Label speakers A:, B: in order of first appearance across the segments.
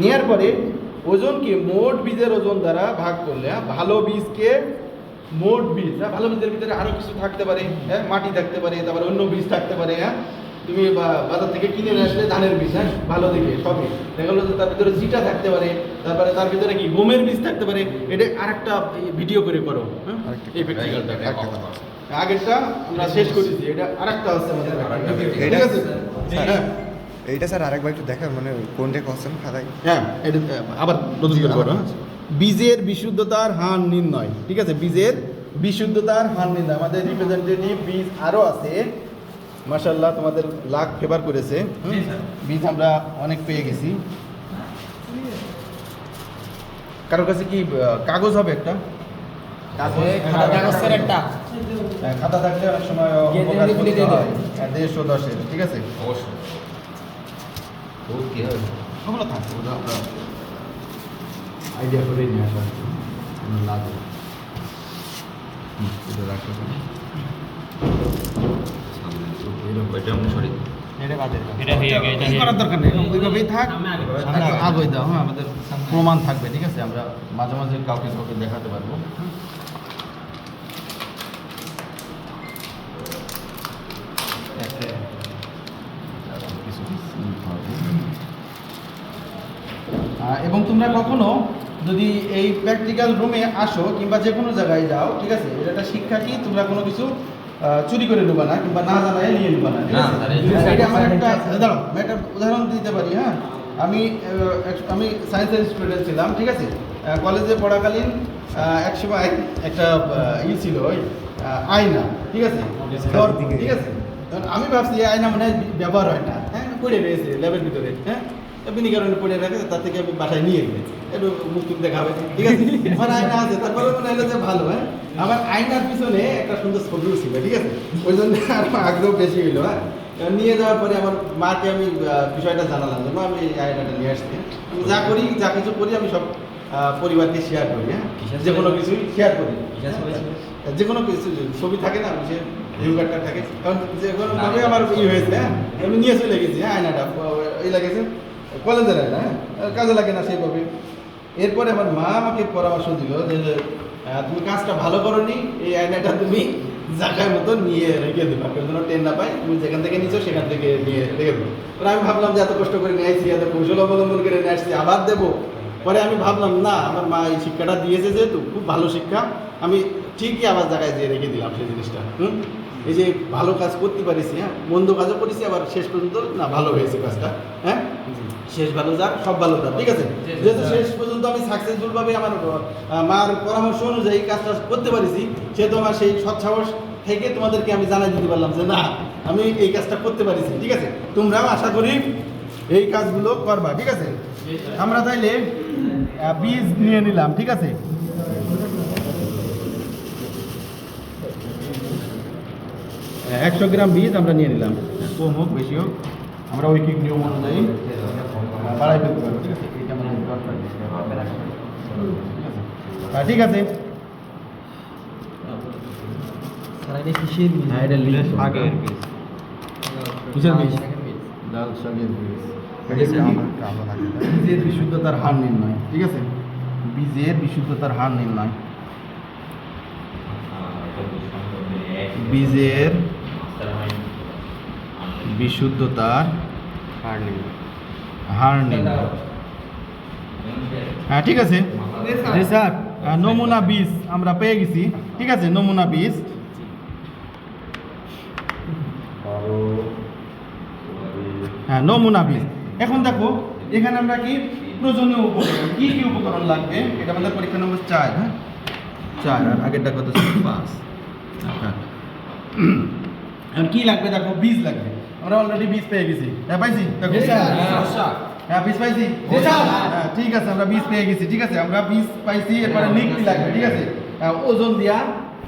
A: নেওয়ার পরে ওজনকে মোট বীজের ওজন দ্বারা ভাগ করলে হ্যাঁ, ভালো বীজকে মোট বীজ হ্যাঁ ভালো বীজের ভিতরে আরও কিছু থাকতে পারে হ্যাঁ মাটি থাকতে পারে তারপরে অন্য বীজ থাকতে পারে হ্যাঁ তুমি বাজার থেকে কিনে নিয়ে আসলে ধানের বীজ হ্যাঁ ভালো দেখে সবই। দেখা গেলো যে তার ভিতরে জিটা থাকতে পারে তারপরে তার ভিতরে কি গমের বীজ থাকতে পারে এটা আরেকটা ভিডিও করে করো হ্যাঁ এই প্র্যাকটিক্যালটা আগেরটা আমরা শেষ করেছি এটা আরেকটা আছে আমাদের ঠিক আছে? হ্যাঁ।
B: এইটা স্যার আরেকবার একটু দেখান মানে কোনটা কোশ্চেন খাতায়?
A: হ্যাঁ এটা আবার নতুন করে করো হ্যাঁ? বীজের বিশুদ্ধতার হার নির্ণয় ঠিক আছে? বীজের বিশুদ্ধতার হার নির্ণয়। আমাদের রিপ্রেজেন্টেটিভ বীজ আরও আছে। মাশাল্লাহ তোমাদের লাখ ফেভার করেছে। বীজ আমরা অনেক পেয়ে গেছি। কারোর কাছে কি কাগজ হবে একটা?
C: কাগজের
A: হ্যাঁ, খাতা থাকলে। অনেক সময়। হয়। হ্যাঁ, দেড়শো দশের ঠিক আছে?
D: অবশ্যই। কি হবে
A: ওগুলো থাকবে ওগুলো আমরা আইডিয়া করে নিয়ে আসা লাগবে
B: এটা রাখতে
C: এটা হয়ে
A: হ্যাঁ প্রমাণ থাকবে ঠিক আছে? আমরা মাঝে মাঝে কাউকে কাউকে দেখাতে পারব কিছু নিতে হবে। আহ, তোমরা কখনো যদি এই প্র্যাকটিক্যাল রুমে আসো কিংবা যে কোনো জায়গায় যাও ঠিক আছে? এটা একটা শিক্ষা কি? তোমরা কোনো কিছু চুরি করে নেবা না কিংবা না জানায় নিয়ে নেবা না এটা আমার একটা দাঁড়াও আমি একটা উদাহরণ দিতে পারি হ্যাঁ? আমি আমি সায়েন্সের স্টুডেন্ট ছিলাম ঠিক আছে? কলেজে পড়াকালীন আহ, এক সময় একটা ই ছিল ওই আয়না ঠিক আছে? ঠিক আছে? আমি ভাবছি আয়না মানে ব্যবহার হয় না হ্যাঁ? করে রয়েছে ল্যাবের ভিতরে হ্যাঁ? কারণে পড়ে রাখে তার থেকে আমি বাসায় নিয়ে গেছি একটু টুক দেখাবে ঠিক আছে? আমার আয়না আছে তারপরে মনে হলো যে ভালো হ্যাঁ? আমার আয়নার পিছনে একটা সুন্দর ছবিও ছিল ঠিক আছে? ওই জন্য আরও আগ্রহ বেশি হইল হ্যাঁ? নিয়ে যাওয়ার পরে আমার মাকে আমি বিষয়টা জানালাম যে আমি আয়নাটা নিয়ে আসছি। যা করি যা কিছু করি আমি সব পরিবারকে শেয়ার করি হ্যাঁ?
D: কিসের
A: যে কোনো কিছুই শেয়ার করি? যে কোনো কিছু ছবি থাকে না সে ভিউ কার্ডটা থাকে। কারণ যে কোনো আমার ই হয়েছে হ্যাঁ? আমি নিয়ে চলে গেছি হ্যাঁ আয়নাটা এই লাগেছে কলেজের আয়না হ্যাঁ? আর কাজে লাগে না সেইভাবে। এরপরে আমার মা আমাকে পরামর্শ দিল যে তুমি কাজটা ভালো করনি, এই আয়নাটা তুমি জায়গায় মতো নিয়ে রেখে দেবো। কেউ যেন টেন না পাই তুমি যেখান থেকে নিচ্ছ সেখান থেকে নিয়ে রেখে দেবো। পরে আমি ভাবলাম যে এত কষ্ট করে নিয়ে আসছি এত কৌশল অবলম্বন করে নিয়ে আসছি আবার দেবো। পরে আমি ভাবলাম, না, আমার মা এই শিক্ষাটা দিয়েছে যেহেতু, খুব ভালো শিক্ষা, আমি ঠিকই আবার জায়গায় যেয়ে রেখে দিলাম সেই জিনিসটা, হুম? এই যে ভালো কাজ করতে পারিস হ্যাঁ? মন্দ কাজও করেছি, আবার শেষ পর্যন্ত, না, ভালো হয়েছে কাজটা হ্যাঁ? শেষ ভালো যাক সব ভালো যাক ঠিক আছে? যেহেতু শেষ পর্যন্ত আমি সাকসেসফুল ভাবে আমার মার পরামর্শ অনুযায়ী কাজটা করতে পারিছি সেহেতু আমার সেই সৎসাহস থেকে তোমাদেরকে আমি জানাই দিতে পারলাম যে না আমি এই কাজটা করতে পারিছি। ঠিক আছে? তোমরাও আশা করি এই কাজগুলো করবা ঠিক আছে? আমরা তাইলে বীজ নিয়ে নিলাম ঠিক আছে? একশো গ্রাম বীজ আমরা নিয়ে নিলাম। কম হোক বেশি হোক। আমরা ঐকিক নিয়ম অনুযায়ী বাড়াই ফেলতে পারব ঠিক আছে? এইটা আমরা ঠিক আছে? বীজের বিশুদ্ধতার হার নির্ণয় ঠিক আছে? বীজের বিশুদ্ধতার হার নির্ণয়। বীজের বিশুদ্ধতার হার নির্ণয় হ্যাঁ ঠিক আছে। জি স্যার। নমুনা বীজ আমরা পেয়ে গেছি। ঠিক আছে নমুনা বীজ। হ্যাঁ নমুনা বীজ। এখন দেখো এখানে আমরা কি প্রয়োজনীয় উপকরণ কি কি উপকরণ লাগবে? এটা আমাদের পরীক্ষা নম্বর চার হ্যাঁ? চার আর আগেরটা কত ছিল? পাঁচ। এখন কি লাগবে? দেখো বীজ লাগবে। আমরা অলরেডি বীজ পেয়ে গেছি। হ্যাঁ পাইছি? হ্যাঁ বীজ পাইছি? হ্যাঁ ঠিক আছে আমরা বীজ পেয়ে গেছি ঠিক আছে। আমরা বীজ পাইছি এরপরে লিখতে লাগবে ঠিক আছে? হ্যাঁ, ওজন দিয়া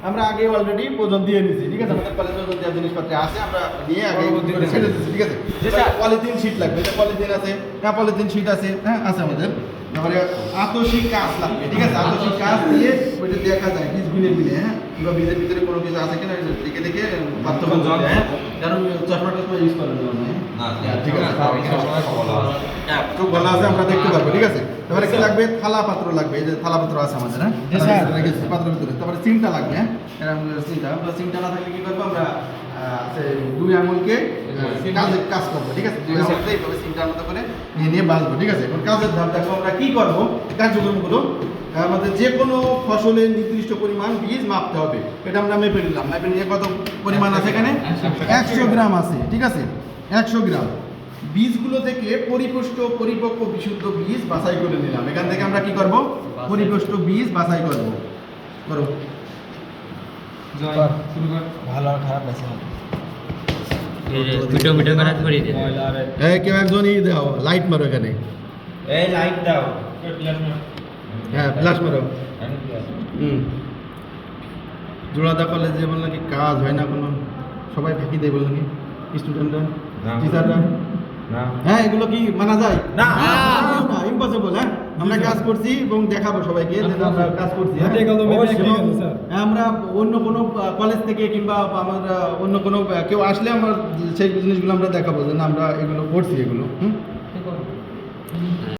A: আমরা আগে অলরেডি ওজন দিয়ে নিছি ঠিক আছে? আমাদের কলেজে ওজন দেওয়ার জিনিসপত্র আছে আমরা নিয়ে আগে করে ছেড়ে দিচ্ছি ঠিক আছে? পলিথিন শিট লাগবে এটা পলিথিন আছে। হ্যাঁ পলিথিন শিট আছে হ্যাঁ আছে আমাদের। তারপরে আতসিক কাজ লাগবে ঠিক আছে? আতসিক কাজ দিয়ে ওইটা দেখা যায় বীজ গুনে গুনে হ্যাঁ? কিংবা বীজের ভিতরে কোনো কিছু আছে কিনা দেখে দেখে পার্থক্য করতে হ্যাঁ কারণ ইউজ করার হ্যাঁ
D: না
A: হ্যাঁ, ঠিক আছে
D: সময় খবর
A: চোখ ভালো আছে আমরা দেখতে পারব ঠিক আছে? তারপরে কি লাগবে? থালা পাত্র লাগবে এই যে থালা পাত্র আছে আমাদের হ্যাঁ?
C: জি,
A: পাত্রের ভিতরে। তারপরে সিমটা লাগবে হ্যাঁ? এরকম সিমটা আমরা সিমটা না থাকলে কি করব আমরা দুই আঙুলকে কাজে কাজ করব ঠিক আছে? দুই আঙুলকে এইভাবে সিমটার মতো করে নিয়ে নিয়ে বাঁধবো ঠিক আছে? এখন কাজের ধাপ দেখো আমরা কি করব? কার্যক্রমগুলো আমাদের যে কোনো ফসলের নির্দিষ্ট পরিমাণ বীজ মাপতে হবে। এটা আমরা মেপে নিলাম। মেপে নিয়ে কত পরিমাণ আছে এখানে? একশো গ্রাম। আছে ঠিক আছে? একশো গ্রাম। বীজগুলো থেকে পরিপুষ্ট পরিপক্ক বিশুদ্ধ বীজ বাছাই করে নিলাম। এখান থেকে আমরা কি করব? পরিপুষ্ট বীজ বাছাই করব। করো।
C: ভালো আর খারাপ আছে
E: ভিডিও ভিডিও করে করে দিয়ে
A: এই কেউ একজন ই দাও লাইট মারো এখানে।
C: এই লাইট দাও।
A: হ্যাঁ ফ্ল্যাশ মারো। হুম। জোড়াদা কলেজে বলল কি কাজ হয় না কোনো? সবাই ফাঁকি দেয় বলল কি স্টুডেন্টরা টিচাররা হ্যাঁ এগুলো কি মানা যায়?
C: না।
A: না ইম্পসিবল হ্যাঁ? আমরা কাজ করছি এবং দেখাবো সবাইকে যে আমরা কাজ করছি হ্যাঁ?
C: practical, sir.
A: হ্যাঁ, আমরা অন্য কোনো কলেজ থেকে কিংবা আমরা অন্য কোনো কেউ আসলে আমরা সেই জিনিসগুলো আমরা দেখাবো যে না আমরা এগুলো করছি এগুলো হুম?